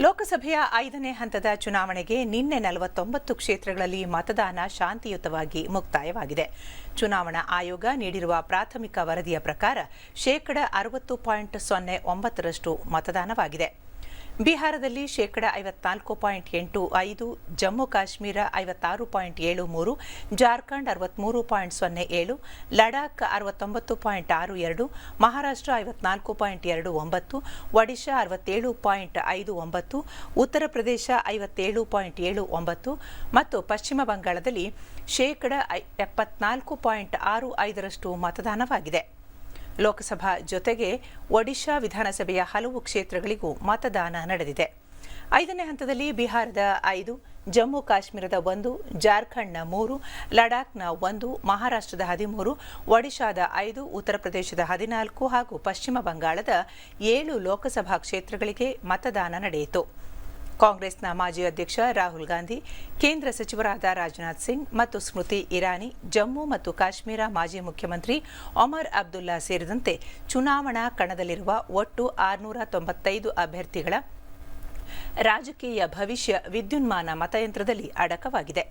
ಲೋಕಸಭೆಯ ಐದನೇ ಹಂತದ ಚುನಾವಣೆಗೆ ನಿನ್ನೆ ನಲವತ್ತೊಂಬತ್ತು ಕ್ಷೇತ್ರಗಳಲ್ಲಿ ಮತದಾನ ಶಾಂತಿಯುತವಾಗಿ ಮುಕ್ತಾಯವಾಗಿದೆ. ಚುನಾವಣಾ ಆಯೋಗ ನೀಡಿರುವ ಪ್ರಾಥಮಿಕ ವರದಿಯ ಪ್ರಕಾರ ಶೇಕಡ ಅರವತ್ತು ಪಾಯಿಂಟ್ ಸೊನ್ನೆ ಒಂಬತ್ತರಷ್ಟು ಮತದಾನವಾಗಿದೆ. ಬಿಹಾರದಲ್ಲಿ ಶೇಕಡ ಐವತ್ನಾಲ್ಕು ಪಾಯಿಂಟ್ ಎಂಟು ಐದು, ಜಮ್ಮು ಕಾಶ್ಮೀರ ಐವತ್ತಾರು ಪಾಯಿಂಟ್ ಏಳು ಮೂರು, ಜಾರ್ಖಂಡ್ ಅರವತ್ಮೂರು ಪಾಯಿಂಟ್ ಸೊನ್ನೆ ಏಳು, ಲಡಾಖ್ ಅರವತ್ತೊಂಬತ್ತು ಪಾಯಿಂಟ್ ಆರು ಎರಡು, ಮಹಾರಾಷ್ಟ್ರ ಐವತ್ನಾಲ್ಕು ಪಾಯಿಂಟ್ ಎರಡು ಒಂಬತ್ತು, ಒಡಿಶಾ ಅರವತ್ತೇಳು ಪಾಯಿಂಟ್ ಐದು ಒಂಬತ್ತು, ಉತ್ತರ ಪ್ರದೇಶ ಐವತ್ತೇಳು ಪಾಯಿಂಟ್ ಏಳು ಒಂಬತ್ತು ಮತ್ತು ಪಶ್ಚಿಮ ಬಂಗಾಳದಲ್ಲಿ ಶೇಕಡ ಎಪ್ಪತ್ನಾಲ್ಕು ಪಾಯಿಂಟ್ ಆರು ಐದರಷ್ಟು ಮತದಾನವಾಗಿದೆ. ಲೋಕಸಭಾ ಜೊತೆಗೆ ಒಡಿಶಾ ವಿಧಾನಸಭೆಯ ಹಲವು ಕ್ಷೇತ್ರಗಳಿಗೂ ಮತದಾನ ನಡೆದಿದೆ. ಐದನೇ ಹಂತದಲ್ಲಿ ಬಿಹಾರದ ಐದು, ಜಮ್ಮು ಕಾಶ್ಮೀರದ ಒಂದು, ಜಾರ್ಖಂಡ್ನ ಮೂರು, ಲಡಾಖ್ನ ಒಂದು, ಮಹಾರಾಷ್ಟ್ರದ ಹದಿಮೂರು, ಒಡಿಶಾದ ಐದು, ಉತ್ತರ ಪ್ರದೇಶದ ಹದಿನಾಲ್ಕು ಹಾಗೂ ಪಶ್ಚಿಮ ಬಂಗಾಳದ ಏಳು ಲೋಕಸಭಾ ಕ್ಷೇತ್ರಗಳಿಗೆ ಮತದಾನ ನಡೆಯಿತು. ಕಾಂಗ್ರೆಸ್ನ ಮಾಜಿ ಅಧ್ಯಕ್ಷ ರಾಹುಲ್ ಗಾಂಧಿ, ಕೇಂದ್ರ ಸಚಿವರಾದ ರಾಜನಾಥ್ ಸಿಂಗ್ ಮತ್ತು ಸ್ಮೃತಿ ಇರಾನಿ, ಜಮ್ಮು ಮತ್ತು ಕಾಶ್ಮೀರ ಮಾಜಿ ಮುಖ್ಯಮಂತ್ರಿ ಒಮರ್ ಅಬ್ದುಲ್ಲಾ ಸೇರಿದಂತೆ ಚುನಾವಣಾ ಕಣದಲ್ಲಿರುವ ಒಟ್ಟು ಆರುನೂರ ತೊಂಬತ್ತೈದು ಅಭ್ಯರ್ಥಿಗಳ ರಾಜಕೀಯ ಭವಿಷ್ಯ ವಿದ್ಯುನ್ಮಾನ ಮತಯಂತ್ರದಲ್ಲಿ ಅಡಕವಾಗಿದೆ.